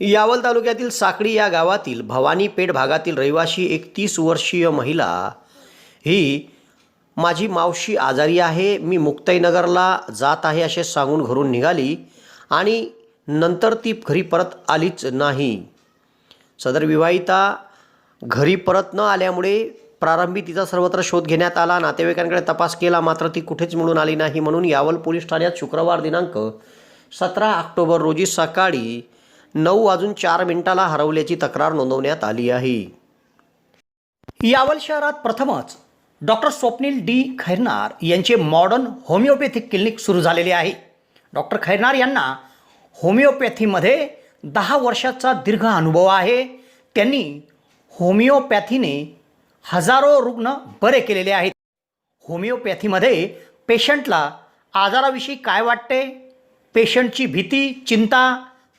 यावल तालुक्यातील साकडी या गावातील भवानी पेठ भागातील रहिवाशी एक तीस वर्षीय महिला ही माझी मावशी आजारी आहे मी मुक्ताईनगरला जात आहे असे सांगून घरून निघाली आणि नंतर ती घरी परत आलीच नाही. सदर विवाहिता घरी परत न आल्यामुळे प्रारंभी तिचा सर्वत्र शोध घेण्यात आला नातेवाईकांकडे तपास केला मात्र ती कुठेच मिळून आली नाही म्हणून यावल पोलीस ठाण्यात शुक्रवार दिनांक सतरा ऑक्टोबर रोजी सकाळी नऊ वाजून चार मिनिटाला हरवल्याची तक्रार नोंदवण्यात आली आहे. यावल शहरात प्रथमच डॉक्टर स्वप्नील डी. खैरनार यांचे मॉडर्न होमिओपॅथिक क्लिनिक सुरू झालेले आहे. डॉक्टर खैरनार यांना होमिओपॅथीमध्ये दहा वर्षाचा दीर्घ अनुभव आहे. त्यांनी होमिओपॅथीने हजारो रुग्ण बरे केलेले आहेत. होमिओपॅथीमध्ये पेशंटला आजाराविषयी काय वाटते? पेशंटची भीती चिंता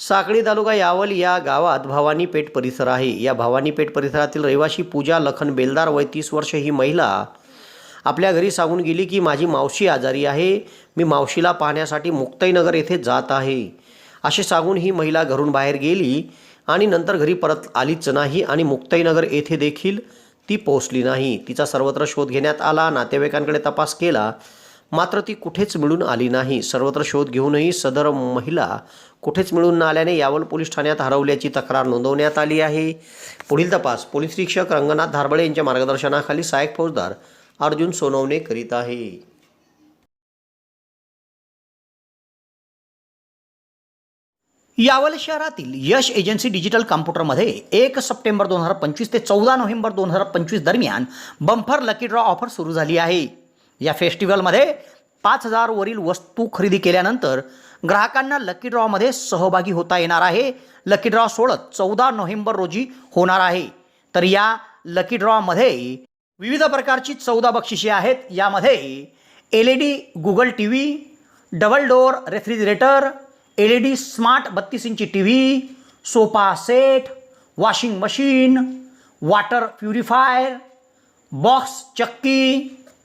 साकळी तालुका यावल या गावात भवानी पेठ परिसर आहे. या भवानी पेठ परिसरातील रहिवाशी पूजा लखन बेलदार वय तीस वर्ष ही महिला आपल्या घरी सांगून गेली की माझी मावशी आजारी आहे. मी मावशीला पाहण्यासाठी मुक्ताईनगर येथे जात आहे. असे सांगून ही महिला घरून बाहेर गेली आणि नंतर घरी परत आलीच नाही आणि मुक्ताईनगर येथे देखील ती पोहोचली नाही. तिचा सर्वत्र शोध घेण्यात आला. नातेवाईकांकडे तपास केला. मात्र ती कुठेच मिळून आली नाही. सर्वत्र शोध घेऊनही सदर महिला कुठेच मिळून न आल्याने यावल पोलीस ठाण्यात हरवल्याची तक्रार नोंदवण्यात आली आहे. पुढील तपास पोलीस निरीक्षक रंगनाथ धारबळे यांच्या मार्गदर्शनाखाली सहाय्यक फौजदार अर्जुन सोनवणे करीत आहे. यावल शहरातील यश एजन्सी डिजिटल कॉम्प्युटरमध्ये एक सप्टेंबर दोन हजार पंचवीस ते चौदा नोव्हेंबर दोन हजार पंचवीस दरम्यान बंफर लकी ड्रॉ ऑफर सुरू झाली आहे. या फेस्टिवलमध्ये पाच हजारवरील वस्तू खरेदी केल्यानंतर ग्राहकांना लकी ड्रॉमध्ये सहभागी होता येणार आहे. लकी ड्रॉ सोळत चौदा नोव्हेंबर रोजी होणार आहे. तर या लकी ड्रॉमध्ये विविध प्रकारची चौदा बक्षिसे आहेत. यामध्ये L E D Google T V double door refrigerator L E D smart बत्तीस इंची T V sofa set washing machine water purifier box चक्की